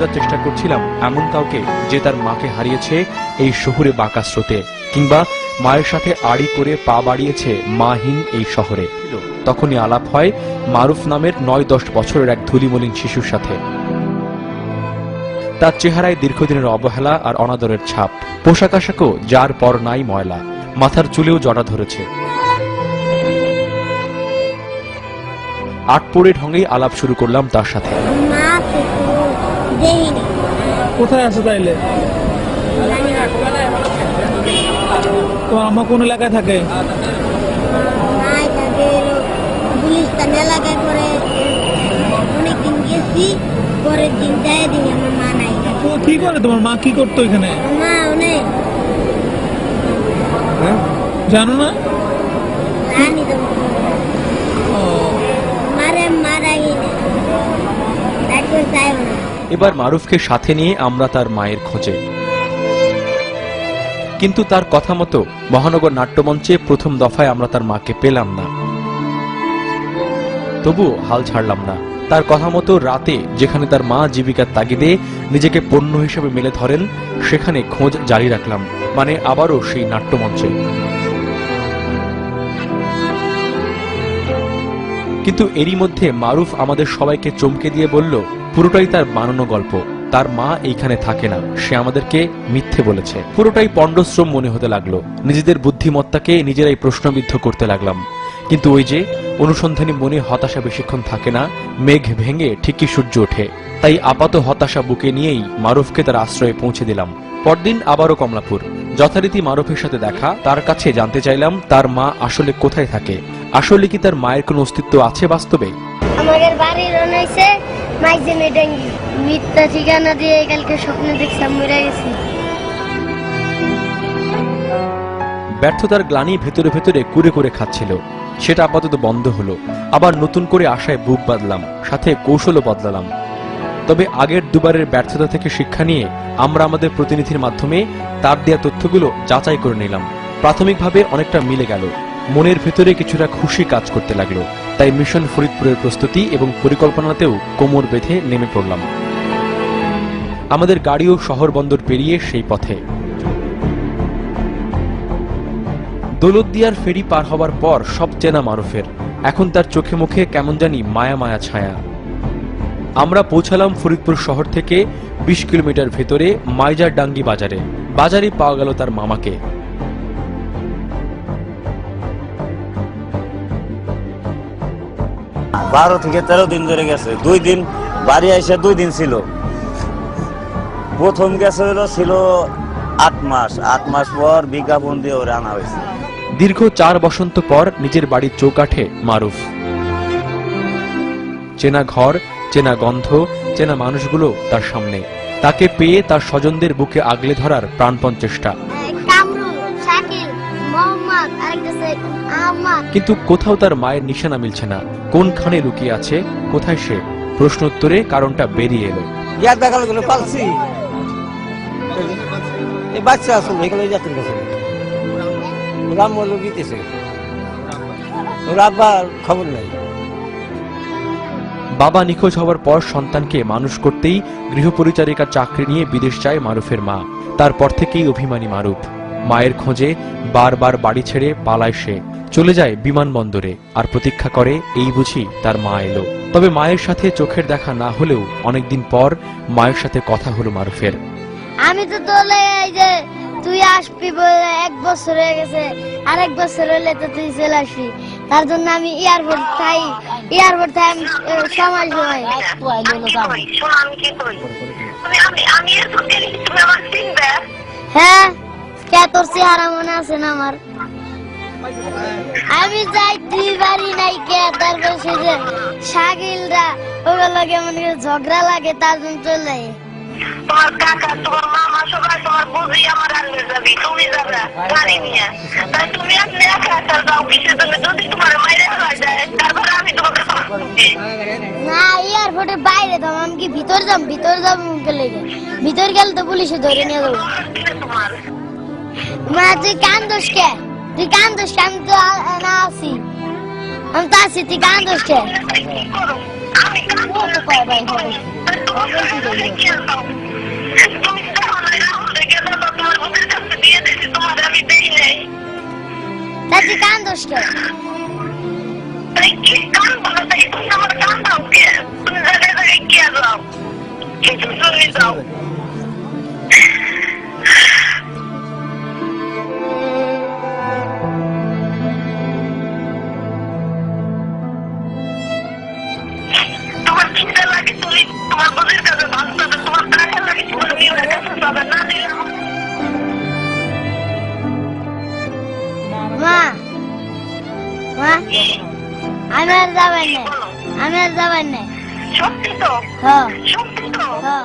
খোঁজার চেষ্টা করছিলাম, এমন কাউকে যে তার মাকে হারিয়েছে এই শহুরে বাঁকা স্রোতে, কিংবা মায়ের সাথে আড়ি করে পা বাড়িয়েছে মাহীন এই শহরে। তখনই আলাপ হয় মারুফ নামের নয় দশ বছরের এক ধুলিমলিন শিশুর সাথে। তার চেহারায় দীর্ঘদিনের অবহেলা আর অনাদরের ছাপ। পোশাক আশাকও যার পর নাই ময়লা। মাথার চুলেও জড়া ধরেছে। আট পড়ে ঢঙ্গেই আলাপ শুরু করলাম তার সাথে। দেখিনি কোথায় আছো তাইলে? তোমার আম্মা কোন এলাকায় থাকে? নাই থাকে গুলিস্তান এলাকায় করে অনেকদিন গেছি পরের দিন যাই আমার মা নাই। ও কি করে তোমার মা কি করতো এখানে? মা অনেক। জানো না জানি তো মারে মারা গেলে একবার চাইব না এবার মারুফকে সাথে নিয়ে আমরা তার মায়ের খোঁজে। কিন্তু তার কথা মতো মহানগর নাট্যমঞ্চে প্রথম দফায় আমরা তার মাকে পেলাম না। তবুও হাল ছাড়লাম না। তার কথা মতো রাতে যেখানে তার মা জীবিকার তাগিদে নিজেকে পণ্য হিসেবে মেলে ধরেন, সেখানে খোঁজ জারি রাখলাম মানে আবারও সেই নাট্যমঞ্চে। কিন্তু এরই মধ্যে মারুফ আমাদের সবাইকে চমকে দিয়ে বলল পুরোটাই তার বানানো গল্প। তার মা এইখানে থাকে না, সে আমাদেরকে মিথ্যে বলেছে। পুরোটাই পণ্ডশ্রম মনে হতে লাগল। নিজেদের বুদ্ধিমত্তাকে নিজেরাই প্রশ্নবিদ্ধ করতে লাগলাম। কিন্তু ওই যে অনুসন্ধানী মনে হতাশা বেশিক্ষণ থাকে না, মেঘ ভেঙে ঠিকই সূর্য ওঠে। তাই আপাত হতাশা বুকে নিয়েই মারুফকে তার আশ্রয়ে পৌঁছে দিলাম। পরদিন আবারও কমলাপুর। যথারীতি মারুফের সাথে দেখা, তার কাছে জানতে চাইলাম, তার মা আসলে কোথায় থাকে? আসলে কি তার মায়ের কোনো অস্তিত্ব আছে বাস্তবে? আমাদের মাইজেনে ডাঙ্গি। মিথ্যা ঠিকানা দিয়ে কালকে স্বপ্ন দেখছিলাম, মরে গেছি। ব্যর্থতার গ্লানি ভেতরে ভেতরে কুরে করে খাচ্ছিল। সেটা আপাতত বন্ধ হলো। আবার নতুন করে আশায় বুক বাঁধলাম, সাথে কৌশলও বদলালাম। তবে আগের দুবারের ব্যর্থতা থেকে শিক্ষা নিয়ে আমরা আমাদের প্রতিনিধির মাধ্যমে তার দেওয়া তথ্যগুলো যাচাই করে নিলাম। প্রাথমিকভাবে অনেকটা মিলে গেল। মনের ভেতরে কিছুটা খুশি কাজ করতে লাগল। তাই মিশন ফরিদপুরের প্রস্তুতি এবং পরিকল্পনাতেও কোমর বেঁধে নেমে পড়লাম। আমাদের গাড়িও শহর বন্দর পেরিয়ে সেই পথে। দৌলতদিয়ার ফেরি পার হবার পর সব চেনা মারুফের। এখন তার চোখে মুখে কেমন জানি মায়া মায়া ছায়া। আমরা পৌঁছালাম ফরিদপুর শহর থেকে বিশ কিলোমিটার ভেতরে মাইজার ডাঙ্গি বাজারে। বাজারে পাওয়া গেল তার মামাকে। বারো থেকে তেরো দিন ধরে গেছে। দুই দিন, বাড়ি এসে দুই দিন ছিল। প্রথম গেছে হলো ছিল আট মাস। আট মাস পর বিজ্ঞাপন দিয়ে ওরে আনা হয়েছে। দীর্ঘ চার বসন্ত পর নিজের বাড়ির চৌকাঠে মারুফ। চেনা ঘর, চেনা গন্ধ, চেনা মানুষগুলো তার সামনে। তাকে পেয়ে তার স্বজনদের বুকে আগলে ধরার প্রাণপণ চেষ্টা। কিন্তু কোথাও তার মায়ের নিশানা মিলছে না। কোনখানে লুকিয়ে আছে কোথায় সে? প্রশ্নোত্তরে কারণটা বেরিয়ে এলো। ইয়ার দেখালগুলো পালছি বাচ্চা আসল এগুলো যাত্রী কাছে। রাম বলে দিতেছে। ওর আব্বার খবর নাই। বাবা নিখোঁজ হওয়ার পর সন্তানকে মানুষ করতেই গৃহপরিচারিকার চাকরি নিয়ে বিদেশ যায় মারুফের মা। তারপর থেকেই অভিমানী মারুফ। মায়ের খোঁজে বারবার বাড়ি ছেড়ে পালায় সে। চলে যায় বিমানবন্দরে আর প্রতীক্ষা করে এই বুঝি তার মা এলো। তবে মায়ের সাথে চোখের দেখা না হলেও অনেকদিন পর মায়ের সাথে কথা হলো মারুফের। আমি তো তোলে এই যে তুই আসবি বলে এক বছর হয়ে গেছে আর এক বছর হলে তো তুই চলে আসবি। তার জন্য আমি এয়ারপোর্ট থাই এয়ারপোর্ট থাই আমি সময় সময় শোনো আমি কি করি? তুমি আমি আমি এরকম গেলে কি তুমি আমার চিনবে হ্যাঁ। কে তোর চেহারা মনে আছে না আমার? আমি যাই তুই বাড়ি নাই কে তারপর সে যে শাকিলরা ওগুলো কেমন করে ঝগড়া লাগে তার জন্য চলে যায় তোমার কাকা তোমার মামা সবাই তোমার বুঝি আমার আনবে যাবি তুমি যাবে গাড়ি নিয়ে। তাই তুমি আপনি একা একা যাও কিসের জন্য? যদি তোমার মাইরে ফেলা যায় তারপরে আমি তোমাকে না এয়ারপোর্টে বাইরে দাম আমি কি ভিতর যাম? ভিতর যাম লেগে। ভিতর গেলে তো পুলিশে ধরে নিয়ে যাব। তোমার? মা তুই কান্দোস কে তুই কান্দোস কে? আমি তো না আছি আমি তো আছি তুই কান্দোস কে কি কি কে তাই কি কান বলো তাই তুমি আমার কান দাও কে তুমি জায়গায় জায়গায় কি দাও কিছু শুনি দাও তোমার বুকের কাছে ভাবতে হবে তোমার টাকা লাগে তোমার মেয়ের কাছে যাবে না দিলে মা মা আমি আর যাবেন না আমি আর যাবেন না। সত্যি তো? হ্যাঁ। সত্যি তো? হ্যাঁ।